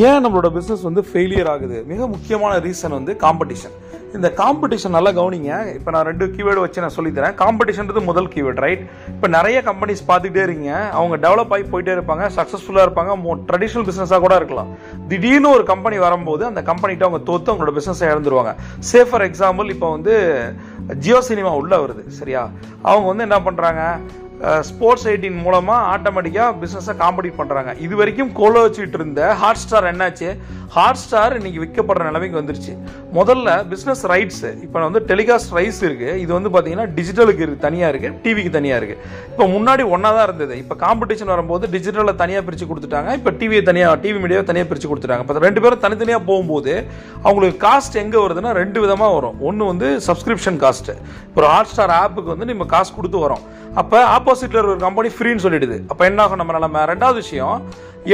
ஏன் நம்மளோட பிஸ்னஸ் வந்து ஃபெயிலியர் ஆகுது? மிக முக்கியமான ரீசன் வந்து காம்படிஷன் இந்த காம்படிஷன் நல்லா கவனிங்க. இப்போ நான் ரெண்டு கீவேர்டு வச்சு நான் சொல்லித்தரேன் காம்படிஷன்றது முதல் கீவேர்டு ரைட் இப்போ நிறைய கம்பெனிஸ் பார்த்துக்கிட்டே இருக்கீங்க. அவங்க டெவலப் ஆகி போயிட்டே இருப்பாங்க. சக்ஸஸ்ஃபுல்லாக இருப்பாங்க. ட்ரெடிஷ்னல் பிஸ்னஸாக கூட இருக்கலாம். திடீர்னு ஒரு கம்பெனி வரும்போது அந்த கம்பெனிகிட்ட அவங்க தோத்து அவங்களோட பிஸ்னஸை இழந்துருவாங்க. சே ஃபார் எக்ஸாம்பிள் இப்போ வந்து ஜியோ சினிமா உள்ளே வருது சரியா? அவங்க வந்து என்ன பண்ணுறாங்க ஸ்போர்ட்ஸ் எயிட்டின் மூலமாக ஆட்டோமேட்டிக்காக பிஸ்னஸை காம்படிட் பண்ணுறாங்க இது வரைக்கும் கோல வச்சுட்டு இருந்த ஹாட் ஸ்டார் என்னாச்சு? ஹாட் ஸ்டார் இன்றைக்கி விற்கப்படுற நிலைமைக்கு வந்துருச்சு. முதல்ல பிஸ்னஸ் ரைட்ஸு இப்போ வந்து டெலிகாஸ்ட் ரைட்ஸ் இருக்குது இது வந்து பார்த்தீங்கன்னா டிஜிட்டலுக்கு இருக்குது தனியாக இருக்குது டிவிக்கு தனியாக இருக்குது இப்போ முன்னாடி ஒன்றா தான் இருந்தது. இப்போ காம்படிஷன் வரும்போது டிஜிட்டலில் தனியாக பிரித்து கொடுத்துட்டாங்க. இப்போ டிவியை தனியாக டிவி மீடியாவை தனியாக பிரித்து கொடுத்துட்டாங்க. இப்போ ரெண்டு பேரும் தனித்தனியாக போகும்போது அவங்களுக்கு காஸ்ட் எங்கே வருதுன்னா ரெண்டு விதமாக வரும். ஒன்று வந்து சப்ஸ்கிரிப்ஷன் காஸ்ட்டு இப்போ ஹாட் ஸ்டார் ஆப்புக்கு வந்து நம்ம காசு கொடுத்து வரோம். அப்போ ஆப்போசிட்டில் ஒரு கம்பெனி ஃப்ரீன்னு சொல்லிடுது. அப்போ என்ன ஆகும் நம்ம நிலமை? ரெண்டாவது விஷயம்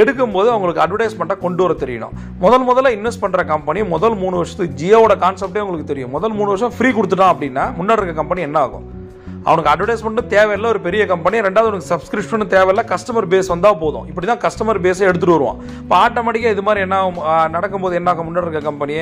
எடுக்கும்போது அவங்களுக்கு அட்வர்டைஸ்மெண்ட்டாக கொண்டு வர தெரியணும். முதல் முதல்ல இன்வெஸ்ட் பண்ணுற கம்பெனி முதல் மூணு வருஷத்துக்கு ஜியோவோட கான்செப்டே உங்களுக்கு தெரியும். முதல் மூணு வருஷம் ஃப்ரீ கொடுத்துட்டான் அப்படின்னா முன்னாடி இருக்க கம்பெனி என்ன ஆகும்? அவனுக்கு அட்வர்டைஸ்மெண்ட்டும் தேவையில்லை ஒரு பெரிய கம்பெனி ரெண்டாவது உனக்கு சப்ஸ்கிரிப்ஷனும் தேவையில்லை கஸ்டமர் பேஸ் வந்தால் போதும். இப்படி தான் கஸ்டமர் பேஸை எடுத்துகிட்டு வருவான். இப்போ ஆட்டோமேட்டிக்காக இது மாதிரி என்ன ஆகும், நடக்கும்போது என்ன ஆகும் முன்னாடி இருக்க கம்பெனி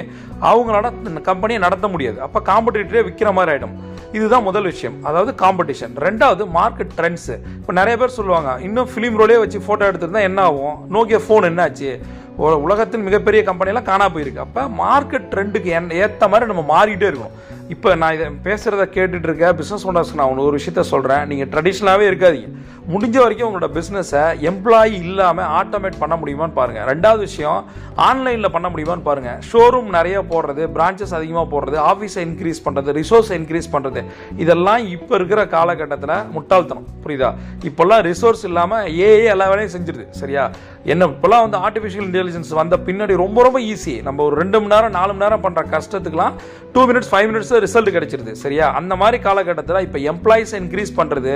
அவங்களால கம்பெனியை நடத்த முடியாது. அப்போ காம்படிட்டரே விற்கிற மாதிரி ஆகிடும் இதுதான் முதல் விஷயம். அதாவது காம்படிஷன் ரெண்டாவது மார்க்கெட் ட்ரெண்ட்ஸு இப்போ நிறைய பேர் சொல்லுவாங்க இன்னும் ஃபிலிம் ரோலே வச்சு ஃபோட்டோ எடுத்திருந்தா என்ன ஆகும்? நோக்கியா ஃபோன் என்னாச்சு? உ- உலகத்தின் மிகப்பெரிய கம்பெனியெல்லாம் காணா போயிருக்கு. அப்போ மார்க்கெட் ட்ரெண்டுக்கு ஏற்ற மாதிரி நம்ம மாறிட்டே இருக்கணும். இப்போ நான் இதை பேசுகிறத கேட்டுட்டு இருக்க பிஸ்னஸ் ஓனர்ஸ்க்கு நான் ஒன்று ஒரு விஷயத்த சொல்கிறேன் நீங்கள் ட்ரெடிஷ்னலாகவே இருக்காதீங்க. முடிஞ்ச வரைக்கும் உங்களோட பிஸ்னஸை எம்ப்ளாயி இல்லாமல் ஆட்டோமேட் பண்ண முடியுமான்னு பாருங்கள் ரெண்டாவது விஷயம் ஆன்லைனில் பண்ண முடியுமான்னு பாருங்கள் ஷோரூம் நிறைய போடுறது பிரான்ச்சஸ் அதிகமாக போடுறது ஆஃபீஸை இன்க்ரீஸ் பண்ணுறது ரிசோர்ஸை இன்க்ரீஸ் பண்ணுறது இதெல்லாம் இப்போ இருக்கிற காலகட்டத்தில் முட்டாள்தனம். புரியுதா? இப்போல்லாம் ரிசோர்ஸ் இல்லாமல் ஏஏ எல்லா வேலையும் செஞ்சிருது. சரியா? என்ன இப்போல்லாம் வந்து ஆர்டிஃபிஷியல் இன்டெலிஜென்ஸ் வந்த பின்னாடி ரொம்ப ரொம்ப ஈஸி நம்ம ஒரு ரெண்டு மணி நேரம் நாலு மணி நேரம் பண்ணுற கஷ்டத்துக்குலாம் two minutes five minutes result கிடைச்சிருது. சரியா? அந்த மாதிரி காலகட்டத்தில் இப்போ எம்ப்ளாயிஸை இன்க்ரீஸ் பண்ணுறது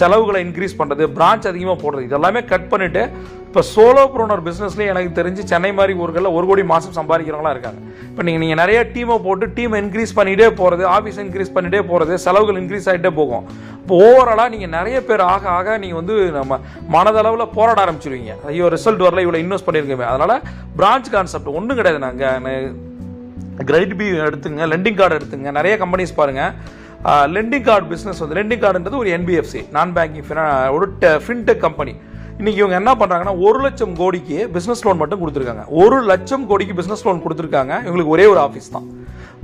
செலவுகளை இன்க்ரீஸ் பண்ணுறது பிரான்ச் அதிகமாக போடுறது இதெல்லாமே கட் பண்ணிட்டு இப்போ சோலோ ப்ரோனர் பிஸ்னஸ்லேயே எனக்கு தெரிஞ்சு சென்னை மாதிரி ஊர்களில் ஒரு கோடி மாதம் சம்பாதிக்கிறவங்களாம் இருக்காங்க. இப்போ நீங்கள் நீங்கள் நிறைய டீமை போட்டு டீம் இன்க்ரீஸ் பண்ணிகிட்டே போகிறது ஆஃபீஸ் இன்க்ரீஸ் பண்ணிகிட்டே போகிறது செலவுகள் இன்க்ரீஸ் ஆகிட்டே போகும். இப்போ ஓவராலாக நீங்கள் நிறைய பேர் ஆக ஆக நீங்கள் வந்து நம்ம மனதளவில் போராட ஆரம்பிச்சிருவீங்க. ஐயோ ரிசல்ட் வரல இவ்வளோ இன்வெஸ்ட் பண்ணியிருக்கோமே. அதனால் பிரான்ச் கான்செப்ட் ஒன்றும் கிடையாது நாங்கள் கிரெடிட் பி எடுத்துங்க லெண்டிங் கார்டு எடுத்துங்க. நிறைய கம்பெனிஸ் பாருங்கள் லெண்டிங் கார்டு பிஸ்னஸ் வந்து லெண்டிங் கார்டுன்றது ஒரு என்பிஎஃப்சி நான் பேங்கிங் ஃபினா ஒரு ஃபின்டெக் கம்பெனி இன்றைக்கி இவங்க என்ன பண்ணுறாங்கன்னா ஒரு லட்சம் கோடிக்கு பிஸ்னஸ் லோன் மட்டும் கொடுத்துருக்காங்க. ஒரு லட்சம் கோடிக்கு பிஸ்னஸ் லோன் கொடுத்துருக்காங்க. இவங்களுக்கு ஒரே ஒரு ஆஃபீஸ் தான்.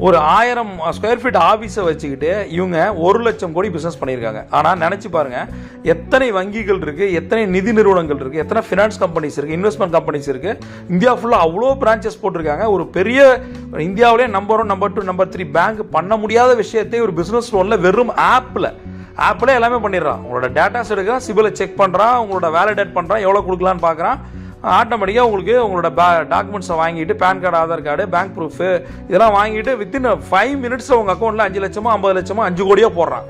ஒரு ஆயிரம் ஸ்கொயர் ஃபீட் ஆஃபீஸை வச்சுக்கிட்டு இவங்க ஒரு லட்சம் கோடி பிஸ்னஸ் பண்ணியிருக்காங்க. ஆனால் நினச்சி பாருங்கள் எத்தனை வங்கிகள் இருக்குது எத்தனை நிதி நிறுவனங்கள் இருக்குது எத்தனை ஃபினான்ஸ் கம்பெனிஸ் இருக்குது இன்வெஸ்ட்மெண்ட் கம்பெனிஸ் இருக்குது இந்தியா ஃபுல்லாக அவ்வளோ பிரான்ச்சஸ் போட்டிருக்காங்க. ஒரு பெரிய இந்தியாவிலே number one number two number three bank பண்ண முடியாத விஷயத்தை ஒரு பிஸ்னஸ் லோனில் வெறும் ஆப்பில் ஆப்பில் எல்லாமே பண்ணிடுறான். உங்களோட டேட்டாஸ் எடுக்கிறான் சிபிலை செக் பண்ணுறான் உங்களோட வேலிடேட் பண்ணுறான் எவ்வளோ கொடுக்கலான்னு பார்க்குறான். ஆட்டோமேட்டிக்காக உங்களுக்கு உங்களோட பே டாக்குமெண்ட்ஸை வாங்கிட்டு PAN card Aadhaar card bank proof இதெல்லாம் வாங்கிட்டு வித்தின் ஃபைவ் மினிட்ஸில் உங்கள் அக்கௌண்ட்டில் அஞ்சு லட்சமோ ஐம்பது லட்சமோ அஞ்சு கோடியோ போடுறான்.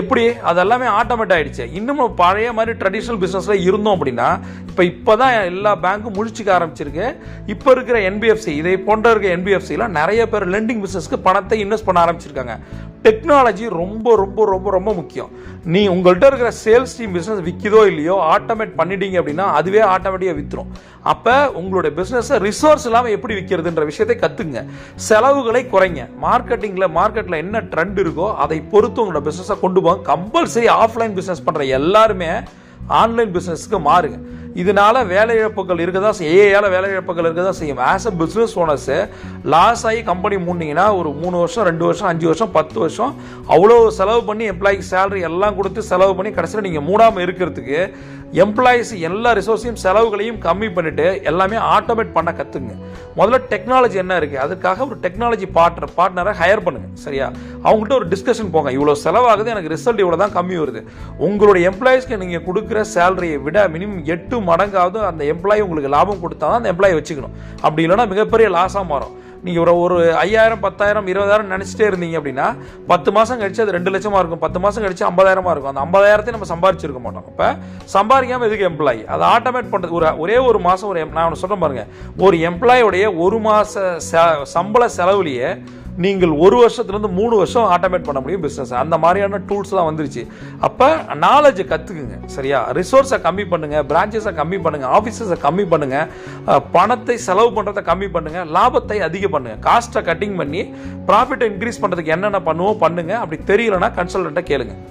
எப்படி? அது எல்லாமே ஆட்டோமேட் ஆயிடுச்சு. இன்னும் பழைய மாதிரி ட்ரெடிஷ்னல் பிஸ்னஸில் இருந்தோம் அப்படின்னா இப்போ இப்போ தான் எல்லா பேங்க்கும் முழிச்சிக்க ஆரம்பிச்சிருக்கு. இப்போ இருக்கிற என்பிஎஃப்சி இதை போன்ற இருக்க என்பிஎஃப்சியில் நிறைய பேர் லெண்டிங் பிஸ்னஸ்க்கு பணத்தை இன்வெஸ்ட் பண்ண ஆரம்பிச்சிருக்காங்க. டெக்னாலஜி ரொம்ப ரொம்ப ரொம்ப ரொம்ப முக்கியம். நீ உங்கள்கிட்ட இருக்கிற சேல்ஸ் டீம் பிஸ்னஸ் விற்கிதோ இல்லையோ ஆட்டோமேட் பண்ணிட்டீங்க அப்படின்னா அதுவே ஆட்டோமேட்டிக்காக விற்றுரும் அப்போ உங்களுடைய பிஸ்னஸை ரிசோர்ஸ் இல்லாமல் எப்படி விற்கிறதுன்ற விஷயத்தை கற்றுங்க செலவுகளை குறைங்க. மார்க்கெட்டிங்கில் மார்க்கெட்டில் என்ன ட்ரெண்ட் இருக்கோ அதை பொறுத்து உங்களோட பிஸ்னஸை கொண்டு போங்க. கம்பல்சரி ஆஃப்லைன் பிஸ்னஸ் பண்ணுற எல்லாருமே ஆன்லைன் பிஸ்னஸ்க்கு மாறுங்க. இதனால வேலை இழப்புகள் இருக்க தான் ஏஐயால் வேலை இழப்புகள் இருக்க தான் செய்யும் as a business owners loss ஆகி கம்பெனி மூடினீங்கன்னா ஒரு மூணு வருஷம் ரெண்டு வருஷம் அஞ்சு வருஷம் பத்து வருஷம் அவ்வளோ செலவு பண்ணி எம்ப்ளாய்க்கு சேலரி எல்லாம் கொடுத்து செலவு பண்ணி கடைசியில் நீங்கள் மூடாமல் இருக்கிறதுக்கு எம்ப்ளாயீஸ் எல்லா ரிசோர்ஸையும் செலவுகளையும் கம்மி பண்ணிட்டு எல்லாமே ஆட்டோமேட் பண்ண கற்றுங்க முதல்ல டெக்னாலஜி என்ன இருக்குது அதுக்காக ஒரு டெக்னாலஜி பார்ட்னர் பார்ட்னரை ஹையர் பண்ணுங்க. சரியா? அவங்ககிட்ட ஒரு டிஸ்கஷன் போங்க. இவ்வளோ செலவாகுது எனக்கு ரிசல்ட் இவ்வளோ தான் கம்மி வருது. உங்களுடைய எம்ப்ளாயீஸ்க்கு நீங்கள் கொடுக்குற சேலரியை விட மினிமம் எட்டு மடங்காவது அந்த எம்ப்ளாயி உங்களுக்கு லாபம் கொடுத்தா தான் அந்த எம்ப்ளாயி வச்சுக்கணும். அப்படி இல்லைன்னா மிகப்பெரிய லாஸாக மாறும். நீங்கள் ஒரு ஒரு ஐயாயிரம் பத்தாயிரம் இருபதாயிரம் நினச்சிட்டே இருந்தீங்க அப்படின்னா பத்து மாதம் கழிச்சு அது ரெண்டு லட்சமாக இருக்கும். பத்து மாதம் கழிச்சு ஐம்பதாயிரமா இருக்கும். அந்த ஐம்பதாயிரத்தையும் நம்ம சம்பாரிச்சிருக்க மாட்டோம். இப்போ சம்பாதிக்காம எதுக்கு எம்ப்ளாயி அதை ஆட்டோமேட் பண்ணுறது ஒரு ஒரே ஒரு மாதம் ஒரு நான் ஒன்று சொல்கிறேன் பாருங்கள் ஒரு எம்ப்ளாயோடைய ஒரு மாத சம்பள செலவுலையே நீங்கள் ஒரு வருஷத்துலேருந்து மூணு வருஷம் ஆட்டோமேட் பண்ண முடியும் பிஸ்னஸ் அந்த மாதிரியான டூல்ஸ் தான் வந்துருச்சு. அப்போ நாலேஜை கற்றுக்குங்க சரியா? ரிசோர்ஸை கம்மி பண்ணுங்கள் பிரான்ச்சஸை கம்மி பண்ணுங்கள் ஆஃபீஸஸை கம்மி பண்ணுங்கள் பணத்தை செலவு பண்ணுறதை கம்மி பண்ணுங்க லாபத்தை அதிகம் பண்ணுங்கள் காஸ்ட்டை கட்டிங் பண்ணி ப்ராஃபிட்டை இன்க்ரீஸ் பண்ணுறதுக்கு என்னென்ன பண்ணுவோம் பண்ணுங்கள் அப்படி தெரியலன்னா கன்சல்டண்ட்டை கேளுங்கள்